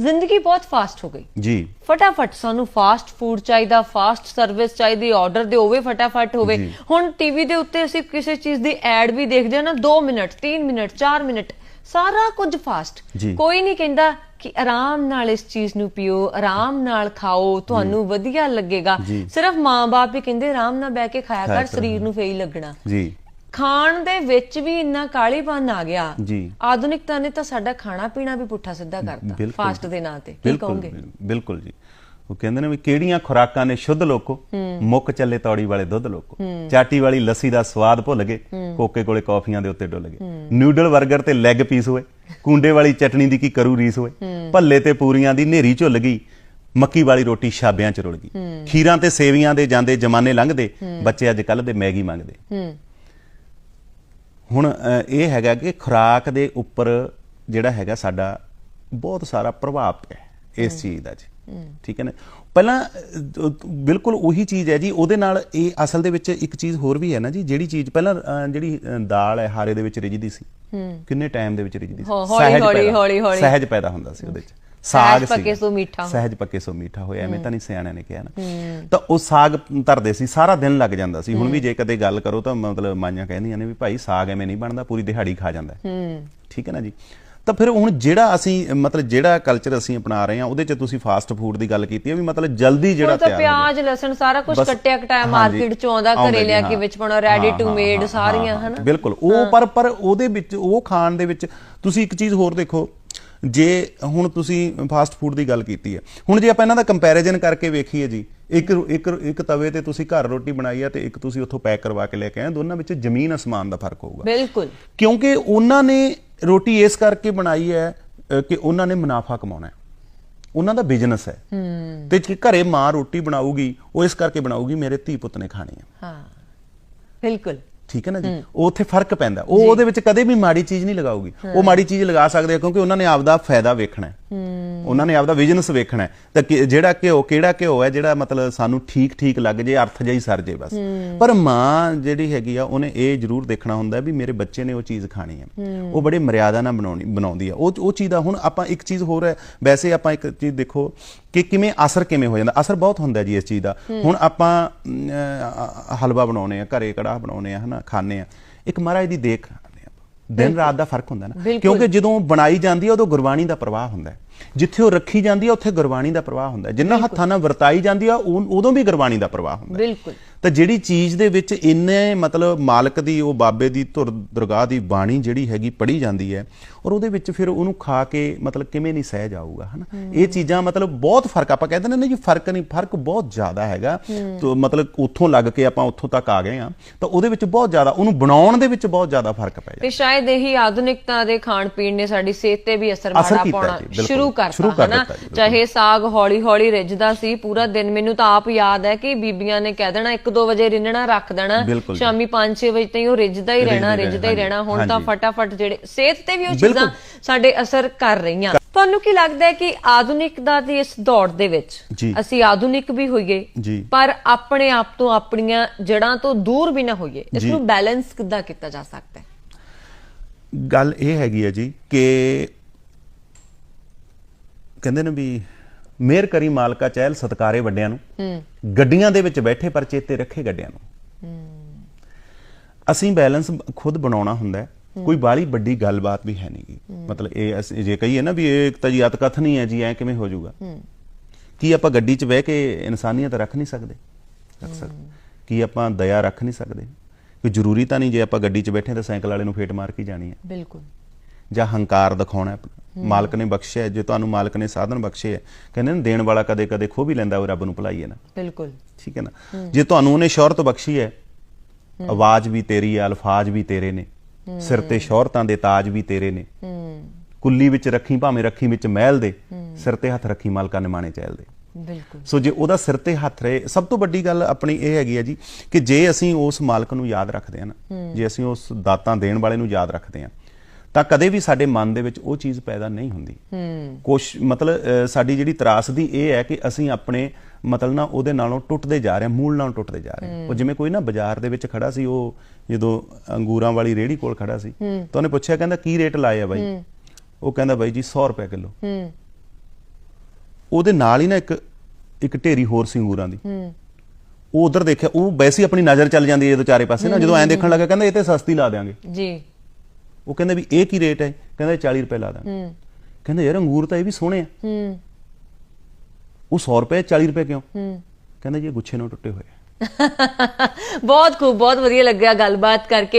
ਜ਼ਿੰਦਗੀ ਬਹੁਤ ਫਾਸਟ ਹੋ ਗਈ ਜੀ ਫਟਾਫਟ ਸਾਨੂੰ ਫਾਸਟ ਫੂਡ ਚਾਹੀਦਾ ਫਾਸਟ ਸਰਵਿਸ ਚਾਹੀਦੀ ਆਰਡਰ ਦੇ ਹੋਵੇ ਫਟਾਫਟ ਹੋਵੇ। ਹੁਣ ਟੀਵੀ ਦੇ ਉੱਤੇ ਅਸੀਂ ਕਿਸੇ ਚੀਜ਼ ਦੀ ਐਡ ਵੀ ਦੇਖਦੇ ਹਾਂ ਨਾ 2 ਮਿੰਟ 3 ਮਿੰਟ 4 ਮਿੰਟ ਸਾਰਾ ਕੁਝ ਫਾਸਟ। ਕੋਈ ਨਹੀਂ ਕਹਿੰਦਾ ਕਿ ਆਰਾਮ ਨਾਲ ਇਸ ਚੀਜ਼ ਨੂੰ ਪੀਓ ਆਰਾਮ ਨਾਲ ਖਾਓ ਤੁਹਾਨੂੰ ਵਧੀਆ ਲੱਗੇਗਾ। ਸਿਰਫ ਮਾਂ-ਬਾਪ ਹੀ ਕਹਿੰਦੇ ਆਰਾਮ ਨਾਲ ਬਹਿ ਕੇ ਖਾਇਆ ਕਰ ਕਰੋ। ਸਰੀਰ ਨੂੰ ਫੇਈ ਲੱਗਣਾ ਜੀ ਖਾਣ ਦੇ ਵਿੱਚ ਵੀ ਇੰਨਾ ਕਾਲੀਪਨ ਆ ਗਿਆ। ਜੀ। ਆਧੁਨਿਕਤਾ ਨੇ ਤਾਂ ਸਾਡਾ ਖਾਣਾ ਪੀਣਾ ਵੀ ਪੁੱਠਾ ਸਿੱਧਾ ਕਰਤਾ। ਫਾਸਟ ਦੇ ਨਾਂ ਤੇ। ਕੀ ਕਹੋਗੇ? ਬਿਲਕੁਲ ਜੀ। ਉਹ ਕਹਿੰਦੇ ਨੇ ਵੀ ਕਿਹੜੀਆਂ ਖੁਰਾਕਾਂ ਨੇ ਸ਼ੁੱਧ ਲੋਕੋ? ਮੁੱਕ ਚੱਲੇ ਤੌੜੀ ਵਾਲੇ ਦੁੱਧ ਲੋਕੋ। ਚਾਟੀ ਵਾਲੀ ਲੱਸੀ ਦਾ ਸਵਾਦ ਭੁੱਲ ਗਏ। ਕੋਕੇ ਕੋਲੇ ਕੌਫੀਆਂ ਦੇ ਉੱਤੇ ਡੁੱਲ ਗਏ। ਨੂਡਲ 버ਗਰ ਤੇ ਲੈਗ ਪੀਸ ਹੋਏ। ਕੁੰਡੇ ਵਾਲੀ ਚਟਣੀ ਦੀ ਕੀ ਕਰੂ ਰੀਸ ਹੋਏ। ਭੱਲੇ ਤੇ ਪੂਰੀਆਂ ਦੀ ਨੇਰੀ ਝੁੱਲ ਗਈ। ਮੱਕੀ ਵਾਲੀ ਰੋਟੀ ਛਾਬਿਆਂ ਚ ਰੁਲ ਗਈ। ਖੀਰਾਂ ਤੇ ਸੇਵੀਆਂ ਦੇ ਜਾਂਦੇ ਜਮਾਨੇ ਲੰਘਦੇ। ਬੱਚੇ ਅੱਜ ਕੱਲ ਦੇ ਮੈਗੀ ਮੰਗਦੇ। ਹੁਣ ਇਹ ਹੈਗਾ ਕਿ ਖੁਰਾਕ ਦੇ ਉੱਪਰ ਜਿਹੜਾ ਹੈਗਾ ਸਾਡਾ ਬਹੁਤ ਸਾਰਾ ਪ੍ਰਭਾਵ ਪਿਆ ਹੈ ਇਸ ਚੀਜ਼ ਦਾ ਜੀ। ਠੀਕ ਹੈ ਨਾ? ਪਹਿਲਾਂ ਬਿਲਕੁਲ ਉਹੀ ਚੀਜ਼ ਹੈ ਜੀ। ਉਹਦੇ ਨਾਲ ਇਹ ਅਸਲ ਦੇ ਵਿੱਚ ਇੱਕ ਚੀਜ਼ ਹੋਰ ਵੀ ਹੈ ਨਾ ਜੀ ਜਿਹੜੀ ਚੀਜ਼ ਪਹਿਲਾਂ ਜਿਹੜੀ ਦਾਲ ਹੈ ਹਾਰੇ ਦੇ ਵਿੱਚ ਰਿੱਝਦੀ ਸੀ। ਕਿੰਨੇ ਟਾਈਮ ਦੇ ਵਿੱਚ ਰਿੱਝਦੀ ਸੀ? ਹੌ- ਹੌਲੀ- ਸਹਿਜ ਹੌਲੀ- ਪੈਦਾ- ਹੌਲੀ- ਹੌਲੀ। ਸਹਿਜ ਪੈਦਾ ਹੁੰਦਾ ਸੀ ਉਹਦੇ ਵਿੱਚ ਸਾਗ ਪੱਕੇ ਸੀ ਸੋ ਮੀਠਾ। ਸਹਿਜ ਪੱਕੇ ਸੋ ਮੀਠਾ ਹੋਇਆ ਐਵੇਂ ਤਾਂ ਨਹੀਂ ਸਿਆਣਿਆਂ ਨੇ ਕਿਹਾ ਨਾ। ਤਾਂ ਉਹ ਸਾਗ ਧਰਦੇ ਸੀ ਸਾਰਾ ਦਿਨ ਲੱਗ ਜਾਂਦਾ ਸੀ। ਹੁਣ ਵੀ ਜੇ ਕਦੇ ਗੱਲ ਕਰੋ ਤਾਂ ਮਤਲਬ ਮਾਈਆਂ ਕਹਿੰਦੀਆਂ ਨੇ ਵੀ ਭਾਈ ਸਾਗ ਐਵੇਂ ਨਹੀਂ ਬਣਦਾ ਪੂਰੀ ਦਿਹਾੜੀ ਖਾ ਜਾਂਦਾ ਠੀਕ ਹੈ ਨਾ ਜੀ? ਤਾਂ ਫਿਰ ਹੁਣ ਜਿਹੜਾ ਅਸੀਂ ਮਤਲਬ ਜਿਹੜਾ ਕਲਚਰ ਅਸੀਂ ਅਪਣਾ ਰਹੇ ਹਾਂ ਉਹਦੇ ਚ ਤੁਸੀਂ ਫਾਸਟ ਫੂਡ ਦੀ ਗੱਲ ਕੀਤੀ ਹੈ ਵੀ ਮਤਲਬ ਜਲਦੀ ਜਿਹੜਾ ਤਿਆਰ ਹੋ। ਜਾਏ। ਪਿਆਜ਼ ਲਸਣ ਸਾਰਾ ਕੁਝ ਕੱਟਿਆ ਕਟਾਇਆ ਮਾਰਕੀਟ ਚੋਂ ਆਉਂਦਾ ਘਰੇ ਲਿਆ ਕੇ। ਵਿੱਚ ਪਾਉਣਾ ਰੈਡੀ ਟੂ ਮੇਡ ਸਾਰੀਆਂ ਹਨਾ? ਬਿਲਕੁਲ। ਉਹ ਪਰ ਪਰ ਉਹਦੇ ਵਿੱਚ ਉਹ ਖਾਣ ਦੇ ਵਿੱਚ ਤੁਸੀਂ ਇੱਕ ਚੀਜ਼ ਹੋਰ ਦੇਖੋ। ਜੇ ਹੁਣ ਤੁਸੀਂ ਫਾਸਟ ਫੂਡ ਦੀ ਗੱਲ ਕੀਤੀ ਹੈ ਹੁਣ ਜੇ ਆਪਾਂ ਇਹਨਾਂ ਦਾ ਕੰਪੈਰੀਜ਼ਨ ਕਰਕੇ ਵੇਖੀਏ ਜੀ ਇੱਕ ਇੱਕ ਇੱਕ ਤਵੇ ਤੇ ਤੁਸੀਂ ਘਰ ਰੋਟੀ ਬਣਾਈ ਹੈ ਤੇ ਇੱਕ ਤੁਸੀਂ ਉੱਥੋਂ ਪੈਕ ਕਰਵਾ ਕੇ ਲੈ ਕੇ ਆਏ ਦੋਨਾਂ ਵਿੱਚ ਜ਼ਮੀਨ ਅਸਮਾਨ ਦਾ ਫ਼ਰਕ ਹੋਊਗਾ। ਬਿਲਕੁਲ। ਕਿਉਂਕਿ ਉਹਨਾਂ ਨੇ ਰੋਟੀ ਇਸ ਕਰਕੇ ਬਣਾਈ ਹੈ ਕਿ ਉਹਨਾਂ ਨੇ ਮੁਨਾਫਾ ਕਮਾਉਣਾ ਹੈ। ਉਹਨਾਂ ਦਾ ਬਿਜ਼ਨਸ ਹੈ। ਤੇ ਜੇ ਘਰੇ ਮਾਂ ਰੋਟੀ ਬਣਾਊਗੀ ਉਹ ਇਸ ਕਰਕੇ ਬਣਾਊਗੀ ਮੇਰੇ ਧੀ ਪੁੱਤ ਨੇ ਖਾਣੀ ਹੈ। ਹਾਂ। ਬਿਲਕੁਲ। ਠੀਕ ਹੈ ਨਾ ਜੀ? ਉਹ ਉੱਥੇ ਫ਼ਰਕ ਪੈਂਦਾ। ਉਹ ਉਹਦੇ ਵਿੱਚ ਕਦੇ ਵੀ ਮਾੜੀ ਚੀਜ਼ ਨਹੀਂ ਲਗਾਊਗੀ। ਉਹ ਮਾੜੀ ਚੀਜ਼ ਲਗਾ ਸਕਦੇ ਆ ਕਿਉਂਕਿ ਉਹਨਾਂ ਨੇ ਆਪਦਾ ਫਾਇਦਾ ਵੇਖਣਾ ਹੈ। ਉਹਨਾਂ ਨੇ ਆਪਦਾ ਬਿਜ਼ਨਸ ਵੇਖਣਾ ਹੈ। ਤਾਂ ਕਿ- ਜਿਹੜਾ ਘਿਓ ਕਿਹੜਾ ਘਿਓ ਹੈ ਜਿਹੜਾ ਮਤਲਬ ਸਾਨੂੰ ਠੀਕ ਠੀਕ ਲੱਗ ਜੇ ਅਰਥ ਹੀ ਸਰ ਜੇ ਬਸ। ਪਰ ਮਾਂ ਜਿਹੜੀ ਹੈਗੀ ਆ ਉਹਨੇ ਇਹ ਜ਼ਰੂਰ ਦੇਖਣਾ ਹੁੰਦਾ ਵੀ ਮੇਰੇ ਬੱਚੇ ਨੇ ਉਹ ਚੀਜ਼ ਖਾਣੀ ਹੈ। ਉਹ ਬੜੇ ਮਰਿਆਦਾ ਨਾਲ ਬਣਾਉਣੀ ਬਣਾਉਂਦੀ ਆ। ਉਹ ਉਹ ਚੀਜ਼ ਦਾ ਹੁਣ ਆਪਾਂ ਇੱਕ ਚੀਜ਼ ਹੋਰ ਹੈ। ਵੈਸੇ ਆਪਾਂ ਇੱਕ ਚੀਜ਼ ਦੇਖੋ ਕਿ ਕਿਵੇਂ ਅਸਰ ਕਿਵੇਂ ਹੋ ਜਾਂਦਾ। ਅਸਰ ਬਹੁਤ ਹੁੰਦਾ ਜੀ ਇਸ ਚੀਜ਼ ਦਾ। ਹੁਣ ਆਪਾਂ ਹਲਵਾ ਬਣਾਉਨੇ ਆ ਘਰੇ ਕੜਾਹ ਬਣਾਉਨੇ ਆ ਹਨਾ ਖਾਣੇ ਆ। ਇੱਕ ਮਹਾਰਾਜ ਦੀ ਦੇਖ। ਦਿਨ ਰਾਤ ਦਾ ਫ਼ਰਕ ਹੁੰਦਾ ਨਾ। ਕਿਉਂਕਿ ਜਦੋਂ ਬਣਾਈ ਜਾਂਦੀ ਹੈ ਉਦੋਂ ਗੁਰਬਾਣੀ ਦਾ ਪ੍ਰਵਾਹ ਹੁੰਦਾ ਹੈ ਜਿੱਥੇ ਉਹ ਰੱਖੀ ਜਾਂਦੀ ਹੈ ਉੱਥੇ ਗੁਰਬਾਣੀ ਦਾ ਪ੍ਰਵਾਹ ਹੁੰਦਾ ਜਿੰਨਾ ਹੱਥਾਂ ਨਾਲ ਵਰਤਾਈ ਜਾਂਦੀ ਆ ਉਦੋਂ ਵੀ ਗੁਰਬਾਣੀ ਦਾ ਪ੍ਰਵਾਹ ਹੁੰਦਾ ਬਿਲਕੁਲ। ਤਾਂ ਜਿਹੜੀ ਚੀਜ਼ ਦੇ ਵਿੱਚ ਇੰਨੇ ਮਤਲਬ ਮਾਲਕ ਦੀ ਉਹ ਬਾਬੇ ਦੀ ਧੁਰ ਦਰਗਾਹ ਦੀ ਬਾਣੀ ਜਿਹੜੀ ਹੈਗੀ ਪੜੀ ਜਾਂਦੀ ਹੈ ਔਰ ਉਹਦੇ ਵਿੱਚ ਫਿਰ ਉਹਨੂੰ ਖਾ ਕੇ ਮਤਲਬ ਕਿਵੇਂ ਨਹੀਂ ਸਹਿ ਜਾਊਗਾ ਹਨਾ? ਇਹ ਚੀਜ਼ਾਂ ਮਤਲਬ ਬਹੁਤ ਫ਼ਰਕ ਆਪਾਂ ਕਹਿੰਦੇ ਨੇ ਨਾ ਜੀ ਫ਼ਰਕ ਨਹੀਂ ਫ਼ਰਕ ਬਹੁਤ ਜ਼ਿਆਦਾ ਹੈਗਾ। ਤੋਂ ਮਤਲਬ ਉੱਥੋਂ ਲੱਗ ਕੇ ਆਪਾਂ ਉੱਥੋਂ ਤੱਕ ਆ ਗਏ ਆ ਤਾਂ ਉਹਦੇ ਵਿੱਚ ਬਹੁਤ ਜ਼ਿਆਦਾ ਉਹਨੂੰ ਬਣਾਉਣ ਦੇ ਵਿੱਚ ਬਹੁਤ ਜ਼ਿਆਦਾ ਫ਼ਰਕ ਪੈ ਜਾਂਦਾ। ਤੇ ਸ਼ਾਇਦ ਇਹੀ ਆਧੁਨਿਕਤਾ ਦੇ ਖਾਣ ਪੀਣ ਨੇ ਸਾਡੀ ਸਿਹਤ ਤੇ ਵੀ ਅਸਰ ਮਾੜਾ ਪਾਉਣਾ। ਸ਼ੁਰੂ ਸ਼ੁਰੂ ਕਰਤਾ ਕਰ ਹਨਾ। ਚਾਹੇ ਸਾਗ ਹੌਲੀ ਹੌਲੀ ਰਿੱਝਦਾ ਸੀ ਪੂਰਾ ਦਿਨ ਮੈਨੂੰ ਤਾਂ ਆਪ ਯਾਦ ਹੈ ਕਿ ਬੀਬੀਆਂ ਨੇ ਕਹਿ ਦੇਣਾ 1-2 ਵਜੇ ਰਿੰਨਣਾ ਰੱਖ ਦੇਣਾ। ਸ਼ਾਮੀ 5-6 ਵਜੇ ਤਾਈਂ ਉਹ ਰਿੱਝਦਾ ਹੀ ਰਹਿਣਾ ਰਿੱਝਦਾ ਹੀ ਰਹਿਣਾ, ਹੁਣ ਤਾਂ। ਫਟਾਫਟ ਜਿਹੜੇ ਸਿਹਤ ਤੇ ਵੀ ਉਹ। ਚੀਜ਼ਾਂ ਸਾਡੇ ਅਸਰ ਕਰ ਰਹੀਆਂ ਤੁਹਾਨੂੰ ਕੀ ਲੱਗਦਾ ਹੈ ਕਿ ਆਧੁਨਿਕਤਾ ਦੀ ਇਸ ਦੌੜ ਦੇ ਵਿੱਚ। ਅਸੀਂ ਆਧੁਨਿਕ ਵੀ ਹੋਈਏ। ਪਰ ਆਪਣੇ ਆਪ ਤੋਂ ਆਪਣੀਆਂ ਜੜਾਂ ਤੋਂ ਦੂਰ ਵੀ ਨਾ ਹੋਈਏ ਇਸ। ਨੂੰ ਬੈਲੈਂਸ ਕਿੱਦਾਂ ਕੀਤਾ ਜਾ ਸਕਦਾ ਹੈ ਗੱਲ ਇਹ ਹੈਗੀ ਹੈ ਜੀ ਕਿ ਕਹਿੰਦੇ ਨੇ ਵੀ ਮਿਹਰ ਕਰੀ ਮਾਲਕਾ ਚਹਿਲ ਸਤਕਾਰੇ ਵੱਡਿਆਂ ਨੂੰ। ਗੱਡੀਆਂ ਦੇ ਵਿੱਚ ਬੈਠੇ ਪਰ ਚੇਤੇ ਰੱਖੇ ਗੱਡਿਆਂ ਨੂੰ। ਅਸੀਂ ਬੈਲੈਂਸ ਖੁਦ ਬਣਾਉਣਾ ਹੁੰਦਾ ਹੈ। ਕੋਈ ਬਾਲੀ ਵੱਡੀ ਗੱਲਬਾਤ ਵੀ ਹੈ ਨਹੀਂਗੀ। ਮਤਲਬ ਇਹ ਅਸੀਂ ਜੇ ਕਹੀਏ ਨਾ ਵੀ ਇਹ ਤਾਂ ਜੀ ਅਤ ਕਥ ਨਹੀਂ ਹੈ ਜੀ ਐ ਕਿਵੇਂ ਹੋ ਜਾਊਗਾ? ਕੀ ਆਪਾਂ ਗੱਡੀ 'ਚ ਬਹਿ ਕੇ ਇਨਸਾਨੀਅਤ ਰੱਖ ਨਹੀਂ ਸਕਦੇ? ਰੱਖ ਸਕਦੇ ਕੀ ਆਪਾਂ ਦਇਆ ਰੱਖ ਨਹੀਂ ਸਕਦੇ? ਕੋਈ ਜ਼ਰੂਰੀ ਤਾਂ ਨਹੀਂ ਜੇ ਆਪਾਂ ਗੱਡੀ 'ਚ ਬੈਠੇ ਤਾਂ ਸਾਈਕਲ ਵਾਲੇ ਨੂੰ ਫੇਟ ਮਾਰ ਕੇ ਜਾਣੀ ਹੈ। ਬਿਲਕੁਲ। ਜਾਂ ਹੰਕਾਰ ਦਿਖਾਉਣਾ ਹੈ। ਆਪਣਾ। ਮਾਲਕ ਨੇ ਬਖਸ਼ਿਆ ਜੇ ਤੁਹਾਨੂੰ ਮਾਲਕ ਨੇ ਸਾਧਨ ਬਖਸ਼ੇ ਹੈ ਕਹਿੰਦੇ ਨੇ ਦੇਣ ਵਾਲਾ ਕਦੇ ਕਦੇ ਖੋ ਵੀ ਲੈਂਦਾ ਉਹ ਰੱਬ ਨੂੰ ਭੁਲਾਈ ਹੈ ਨਾ। ਬਿਲਕੁਲ। ਠੀਕ ਹੈ ਨਾ? ਜੇ ਤੁਹਾਨੂੰ ਉਹਨੇ ਸ਼ੌਹਰਤ ਬਖਸ਼ੀ ਹੈ ਆਵਾਜ਼ ਵੀ ਤੇਰੀ ਹੈ ਅਲਫਾਜ਼ ਵੀ ਤੇਰੇ ਨੇ। ਸਿਰ ਤੇ ਸ਼ੌਹਰਤਾਂ ਦੇ ਤਾਜ ਵੀ ਤੇਰੇ ਨੇ। ਕੁੱਲੀ ਵਿੱਚ ਰੱਖੀ ਭਾਵੇਂ ਰੱਖੀ ਵਿੱਚ ਮਹਿਲ ਦੇ ਸਿਰ ਤੇ ਹੱਥ ਰੱਖੀ ਮਾਲਕਾ ਨੇ ਮਾਣੇ ਚਹਿਲ ਦੇ। ਬਿਲਕੁਲ। ਸੋ ਜੇ ਉਹਦਾ ਸਿਰ ਤੇ ਹੱਥ ਰਹੇ ਸਭ ਤੋਂ ਵੱਡੀ ਗੱਲ ਆਪਣੀ ਇਹ ਹੈਗੀ ਹੈ ਜੀ ਕਿ ਜੇ ਅਸੀਂ ਉਸ ਮਾਲਕ ਨੂੰ ਯਾਦ ਰੱਖਦੇ ਹਾਂ ਨਾ ਜੇ ਅਸੀਂ ਉਸ ਦਾਤਾਂ ਦੇਣ ਵਾਲੇ ਨੂੰ ਯਾਦ ਰੱਖਦੇ ਹਾਂ ਤਾਂ ਕਦੇ ਵੀ ਸਾਡੇ ਮਨ ਦੇ ਵਿੱਚ ਉਹ ਚੀਜ਼ ਪੈਦਾ ਨਹੀਂ ਹੁੰਦੀ। ਕੋਸ਼ ਮਤਲਬ ਸਾਡੀ ਜਿਹੜੀ ਤਰਾਸਦੀ ਇਹ ਹੈ ਕਿ ਅਸੀਂ ਆਪਣੇ ਮਤਲਬ ਨਾ ਉਹਦੇ ਨਾਲੋਂ ਟੁੱਟਦੇ ਜਾ ਰਹੇ ਮੂਲ ਨਾਲੋਂ ਟੁੱਟਦੇ ਜਾ ਰਹੇ ਉਹ ਜਿਵੇਂ ਕੋਈ ਨਾ ਬਾਜ਼ਾਰ ਦੇ ਵਿੱਚ ਖੜਾ ਸੀ ਉਹ ਜਦੋਂ ਅੰਗੂਰਾਂ ਵਾਲੀ ਰੇਹੜੀ ਕੋਲ ਖੜਾ ਸੀ ਤਾਂ ਉਹਨੇ ਪੁੱਛਿਆ ਕਹਿੰਦਾ ਕੀ ਰੇਟ ਲਾਏ ਆ ਬਾਈ ਉਹ ਕਹਿੰਦਾ ਬਾਈ ਜੀ 100 ਰੁਪਏ ਕਿਲੋ। ਹੂੰ। ਉਹਦੇ ਨਾਲ ਹੀ ਨਾ ਇੱਕ ਇੱਕ ਢੇਰੀ ਹੋਰ ਸੀ ਅੰਗੂਰਾਂ ਦੀ। ਹੂੰ। ਉਹ ਉਧਰ ਦੇਖਿਆ ਉਹ ਵੈਸੇ ਆਪਣੀ ਨਜ਼ਰ ਚੱਲ ਜਾਂਦੀ ਹੈ ਜਦੋਂ ਚਾਰੇ ਪਾਸੇ ਨਾ। ਜਦੋਂ ਐਂ ਦੇਖਣ ਲੱਗਾ ਕਹਿੰਦਾ ਇਹ ਤੇ ਸਸਤੀ ਲਾ ਦਿਆਂਗੇ। ਜੀ। ਉਹ ਕਹਿੰਦੇ ਵੀ ਇਹ ਕੀ ਰੇਟ ਹੈ? ਕਹਿੰਦਾ ਇਹ 40 ਰੁਪਏ ਲਾ ਦਾਂਗੇ। ਹੂੰ। ਕਹਿੰਦਾ ਯਾਰ ਅੰਗੂਰ ਤਾਂ ਇਹ ਵੀ ਸੋਹਣੇ ਆ। ਹੂੰ। ਉਹ 100 ਰੁਪਏ 40 ਰੁਪਏ ਕਿਉਂ? ਹੂੰ। ਕਹਿੰਦਾ ਜੀ ਇਹ ਗੁੱਛੇ ਨਾਲ ਟੁੱਟੇ ਹੋਏ ਬਹੁਤ ਖੂਬ ਬਹੁਤ ਵਧੀਆ ਲੱਗਿਆ ਗੱਲਬਾਤ ਕਰਕੇ।